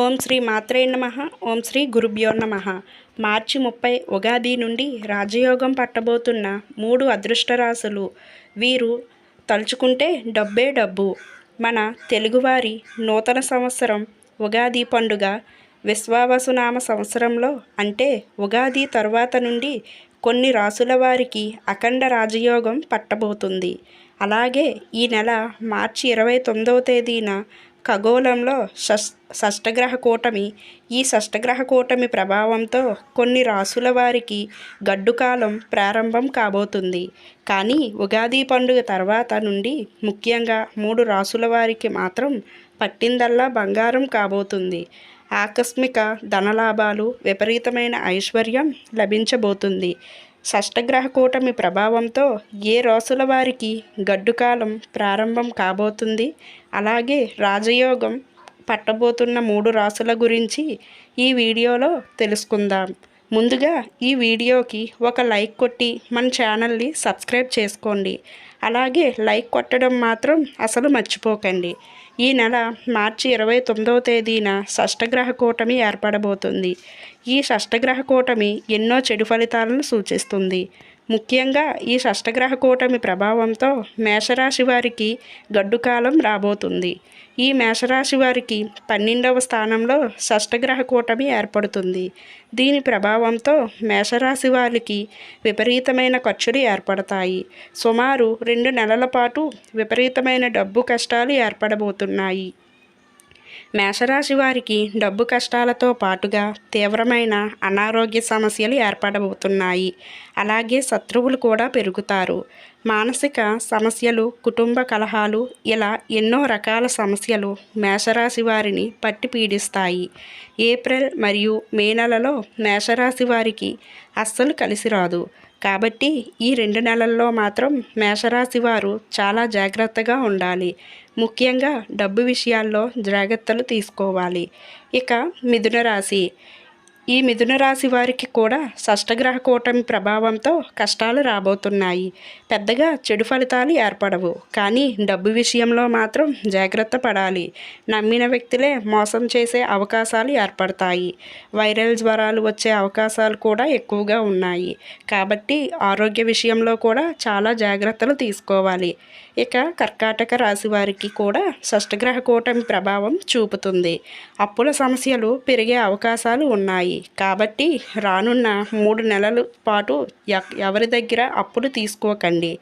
ఓం శ్రీ మాత్రే నమ. ఓం శ్రీ గురుభ్యో నమ. మార్చి ముప్పై ఉగాది నుండి రాజయోగం పట్టబోతున్న మూడు అదృష్ట రాశులు వీరు తలుచుకుంటే డబ్బే డబ్బు. మన తెలుగువారి నూతన సంవత్సరం ఉగాది పండుగ విశ్వావసునామ సంవత్సరంలో అంటే ఉగాది తరువాత నుండి కొన్ని రాసుల వారికి అఖండ రాజయోగం పట్టబోతుంది. అలాగే ఈ నెల మార్చి ఇరవై తొమ్మిదవ తేదీన ఖగోళంలో షష్ షష్టగ్రహ కూటమి. ఈ షష్టగ్రహ కూటమి ప్రభావంతో కొన్ని రాసుల వారికి గడ్డుకాలం ప్రారంభం కాబోతుంది. కానీ ఉగాది పండుగ తర్వాత నుండి ముఖ్యంగా మూడు రాసుల వారికి మాత్రం పట్టిందల్లా బంగారం కాబోతుంది. ఆకస్మిక ధనలాభాలు విపరీతమైన ఐశ్వర్యం లభించబోతుంది. షష్టగ్రహ కూటమి ప్రభావంతో ఏ రాసుల వారికి గడ్డుకాలం ప్రారంభం కాబోతుంది? అలాగే రాజయోగం పట్టబోతున్న మూడు రాసుల గురించి ఈ వీడియోలో తెలుసుకుందాం. ముందుగా ఈ వీడియోకి ఒక లైక్ కొట్టి మన ఛానల్ని సబ్స్క్రైబ్ చేసుకోండి. అలాగే లైక్ కొట్టడం మాత్రం అసలు మర్చిపోకండి. ఈ నెల మార్చి ఇరవై తొమ్మిదవ తేదీన షష్టగ్రహ కూటమి ఏర్పడబోతుంది. ఈ షష్టగ్రహ కూటమి ఎన్నో చెడు ఫలితాలను సూచిస్తుంది. ముఖ్యంగా ఈ షష్టగ్రహ కూటమి ప్రభావంతో మేషరాశి వారికి గడ్డుకాలం రాబోతుంది. ఈ మేషరాశి వారికి పన్నెండవ స్థానంలో షష్టగ్రహ కూటమి ఏర్పడుతుంది. దీని ప్రభావంతో మేషరాశి వారికి విపరీతమైన ఖర్చులు ఏర్పడతాయి. సుమారు రెండు నెలల పాటు విపరీతమైన డబ్బు కష్టాలు ఏర్పడబోతున్నాయి. మేషరాశి వారికి డబ్బు కష్టాలతో పాటుగా తీవ్రమైన అనారోగ్య సమస్యలు ఏర్పడబోతున్నాయి. అలాగే శత్రువులు కూడా పెరుగుతారు. మానసిక సమస్యలు కుటుంబ కలహాలు ఇలా ఎన్నో రకాల సమస్యలు మేషరాశి వారిని పట్టి పీడిస్తాయి. ఏప్రిల్ మరియు మే నెలలో మేషరాశి వారికి అస్సలు కలిసి రాదు. కాబట్టి ఈ రెండు నెలల్లో మాత్రం మేషరాశి వారు చాలా జాగ్రత్తగా ఉండాలి. ముఖ్యంగా డబ్బు విషయాల్లో జాగ్రత్తలు తీసుకోవాలి. ఇక మిథున రాశి. ఈ మిథున రాశి వారికి కూడా షష్టగ్రహ కూటమి ప్రభావంతో కష్టాలు రాబోతున్నాయి. పెద్దగా చెడు ఫలితాలు ఏర్పడవు. కానీ డబ్బు విషయంలో మాత్రం జాగ్రత్త పడాలి. నమ్మిన వ్యక్తులే మోసం చేసే అవకాశాలు ఏర్పడతాయి. వైరల్ జ్వరాలు వచ్చే అవకాశాలు కూడా ఎక్కువగా ఉన్నాయి. కాబట్టి ఆరోగ్య విషయంలో కూడా చాలా జాగ్రత్తలు తీసుకోవాలి. ఇక కర్కాటక రాశి వారికి కూడా షష్టగ్రహ కూటమి ప్రభావం చూపుతుంది. అప్పుల సమస్యలు పెరిగే అవకాశాలు ఉన్నాయి. కాబట్టి రానున్న మూడు నెలల పాటు ఎవరి దగ్గర అప్పులు తీసుకోకండి.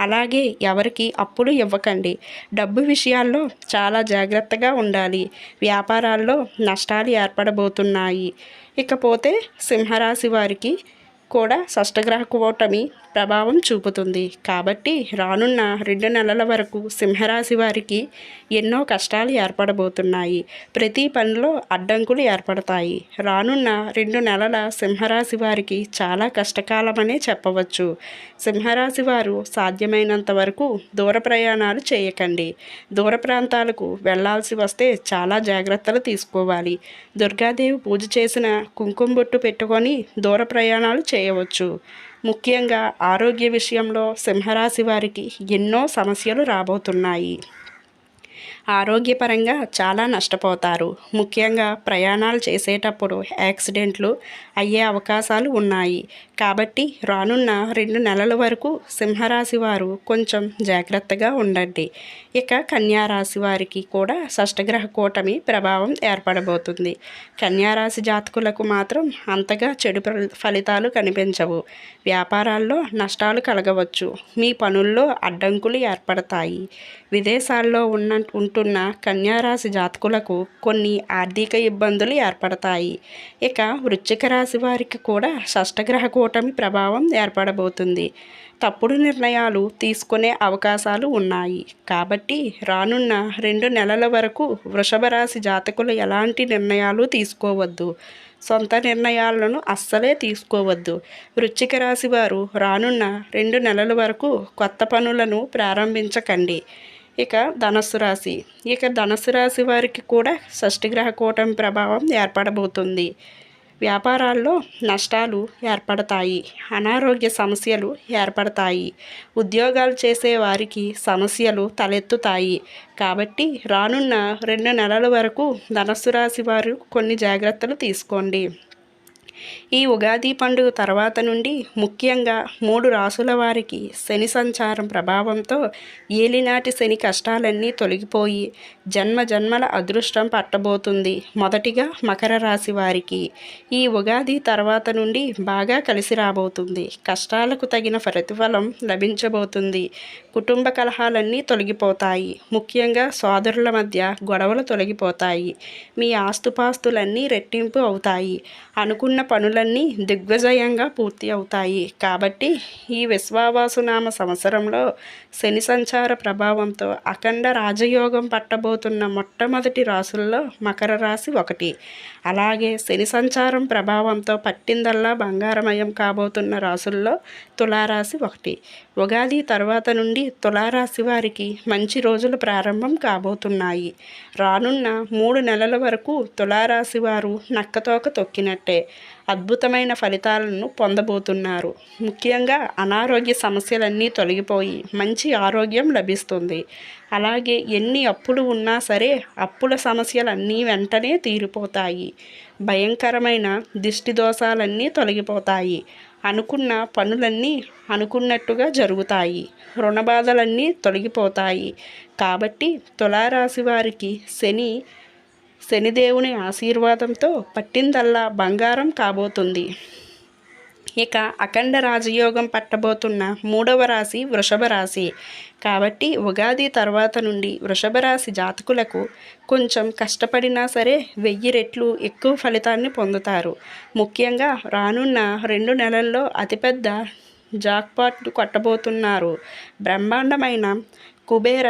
అలాగే ఎవరికి అప్పులు ఇవ్వకండి. డబ్బు విషయాల్లో చాలా జాగ్రత్తగా ఉండాలి. వ్యాపారాల్లో నష్టాలు ఏర్పడబోతున్నాయి. ఇకపోతే సింహరాశి వారికి కూడా షష్టగ్రహ కూటమి ప్రభావం చూపుతుంది. కాబట్టి రానున్న రెండు నెలల వరకు సింహరాశి వారికి ఎన్నో కష్టాలు ఏర్పడబోతున్నాయి. ప్రతి పనిలో అడ్డంకులు ఏర్పడతాయి. రానున్న రెండు నెలల సింహరాశి వారికి చాలా కష్టకాలమనే చెప్పవచ్చు. సింహరాశి వారు సాధ్యమైనంత వరకు దూర ప్రయాణాలు చేయకండి. దూర ప్రాంతాలకు వెళ్ళాల్సి వస్తే చాలా జాగ్రత్తలు తీసుకోవాలి. దుర్గాదేవి పూజ చేసిన కుంకుమ బొట్టు పెట్టుకొని దూర ప్రయాణాలు చేయవచ్చు. ముఖ్యంగా ఆరోగ్య విషయంలో సింహరాశి వారికి ఎన్నో సమస్యలు రాబోతున్నాయి. ఆరోగ్యపరంగా చాలా నష్టపోతారు. ముఖ్యంగా ప్రయాణాలు చేసేటప్పుడు యాక్సిడెంట్లు అయ్యే అవకాశాలు ఉన్నాయి. కాబట్టి రానున్న రెండు నెలల వరకు సింహరాశి వారు కొంచెం జాగ్రత్తగా ఉండండి. ఇక కన్యారాశి వారికి కూడా షష్టగ్రహ కూటమి ప్రభావం ఏర్పడబోతుంది. కన్యారాశి జాతకులకు మాత్రం అంతగా చెడు ఫలితాలు కనిపించవు. వ్యాపారాల్లో నష్టాలు కలగవచ్చు. మీ పనుల్లో అడ్డంకులు ఏర్పడతాయి. విదేశాల్లో ఉన్న ఉంటున్న కన్యారాశి జాతకులకు కొన్ని ఆర్థిక ఇబ్బందులు ఏర్పడతాయి. ఇక వృశ్చిక రాశి వారికి కూడా షష్టగ్రహ కూటమి కూటమి ప్రభావం ఏర్పడబోతుంది. తప్పుడు నిర్ణయాలు తీసుకునే అవకాశాలు ఉన్నాయి. కాబట్టి రానున్న రెండు నెలల వరకు వృషభ రాశి జాతకులు ఎలాంటి నిర్ణయాలు తీసుకోవద్దు. సొంత నిర్ణయాలను అస్సలే తీసుకోవద్దు. వృశ్చిక రాశి వారు రానున్న రెండు నెలల వరకు కొత్త పనులను ప్రారంభించకండి. ఇక ధనస్సు రాశి. ఇక ధనస్సు రాశి వారికి కూడా షష్ఠిగ్రహ కూటమి ప్రభావం ఏర్పడబోతుంది. వ్యాపారాల్లో నష్టాలు ఏర్పడతాయి అనారోగ్య సమస్యలు ఏర్పడతాయి. ఉద్యోగాలు చేసే వారికి సమస్యలు తలెత్తుతాయి. కాబట్టి రానున్న రెండు నెలల వరకు ధనస్సు రాశి వారు కొన్ని జాగ్రత్తలు తీసుకోండి. ఈ ఉగాది పండుగ తర్వాత నుండి ముఖ్యంగా మూడు రాసుల వారికి శని సంచారం ప్రభావంతో ఏలినాటి శని కష్టాలన్నీ తొలగిపోయి జన్మ జన్మల అదృష్టం పట్టబోతుంది. మొదటిగా మకర రాశి వారికి ఈ ఉగాది తర్వాత నుండి బాగా కలిసి రాబోతుంది. కష్టాలకు తగిన ప్రతిఫలం లభించబోతుంది. కుటుంబ కలహాలన్నీ తొలగిపోతాయి. ముఖ్యంగా సోదరుల మధ్య గొడవలు తొలగిపోతాయి. మీ ఆస్తుపాస్తులన్నీ రెట్టింపు అవుతాయి. అనుకున్న పనులన్నీ దిగ్విజయంగా పూర్తి అవుతాయి. కాబట్టి ఈ విశ్వావాసునామ సంవత్సరంలో శని సంచార ప్రభావంతో అఖండ రాజయోగం పట్టబోతున్న మొట్టమొదటి రాసుల్లో మకర రాశి ఒకటి. అలాగే శని సంచారం ప్రభావంతో పట్టిందల్లా బంగారమయం కాబోతున్న రాసుల్లో తులారాశి ఒకటి. ఉగాది తర్వాత నుండి తులారాశి వారికి మంచి రోజులు ప్రారంభం కాబోతున్నాయి. రానున్న మూడు నెలల వరకు తులారాశి వారు నక్కతోక తొక్కినట్టే. అద్భుతమైన ఫలితాలను పొందబోతున్నారు. ముఖ్యంగా అనారోగ్య సమస్యలన్నీ తొలగిపోయి మంచి ఆరోగ్యం లభిస్తుంది. అలాగే ఎన్ని అప్పులు ఉన్నా సరే అప్పుల సమస్యలన్నీ వెంటనే తీరిపోతాయి. భయంకరమైన దిష్టి దోషాలన్నీ తొలగిపోతాయి. అనుకున్న పనులన్నీ అనుకున్నట్టుగా జరుగుతాయి. రుణబాధలన్నీ తొలగిపోతాయి. కాబట్టి తులారాశి వారికి శని శనిదేవుని ఆశీర్వాదంతో పట్టిందల్లా బంగారం కాబోతుంది. ఇక అఖండ రాజయోగం పట్టబోతున్న మూడవ రాశి వృషభ రాశి. కాబట్టి ఉగాది తర్వాత నుండి వృషభ రాశి జాతకులకు కొంచెం కష్టపడినా సరే వెయ్యి రెట్లు ఎక్కువ ఫలితాన్ని పొందుతారు. ముఖ్యంగా రానున్న రెండు నెలల్లో అతిపెద్ద జాక్పాట్ కొట్టబోతున్నారు. బ్రహ్మాండమైన కుబేర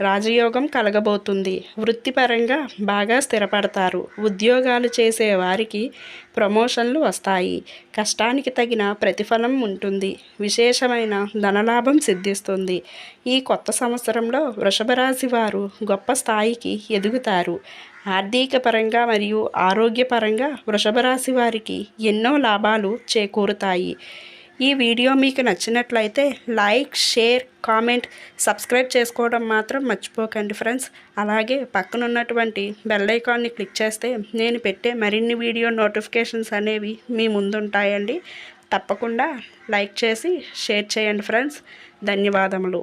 రాజయోగం కలగబోతుంది. వృత్తిపరంగా బాగా స్థిరపడతారు. ఉద్యోగాలు చేసే వారికి ప్రమోషన్లు వస్తాయి. కష్టానికి తగిన ప్రతిఫలం ఉంటుంది. విశేషమైన ధనలాభం సిద్ధిస్తుంది. ఈ కొత్త సంవత్సరంలో వృషభరాశి వారు గొప్ప స్థాయికి ఎదుగుతారు. ఆర్థిక పరంగా మరియు ఆరోగ్యపరంగా వృషభరాశి వారికి ఎన్నో లాభాలు చేకూరుతాయి. ఈ వీడియో మీకు నచ్చినట్లయితే లైక్ షేర్ కామెంట్ సబ్స్క్రైబ్ చేసుకోవడం మాత్రం మర్చిపోకండి ఫ్రెండ్స్. అలాగే పక్కన ఉన్నటువంటి బెల్ ఐకాన్ని క్లిక్ చేస్తే నేను పెట్టే మరిన్ని వీడియో నోటిఫికేషన్స్ అనేవి మీ ముందుంటాయండి. తప్పకుండా లైక్ చేసి షేర్ చేయండి ఫ్రెండ్స్. ధన్యవాదములు.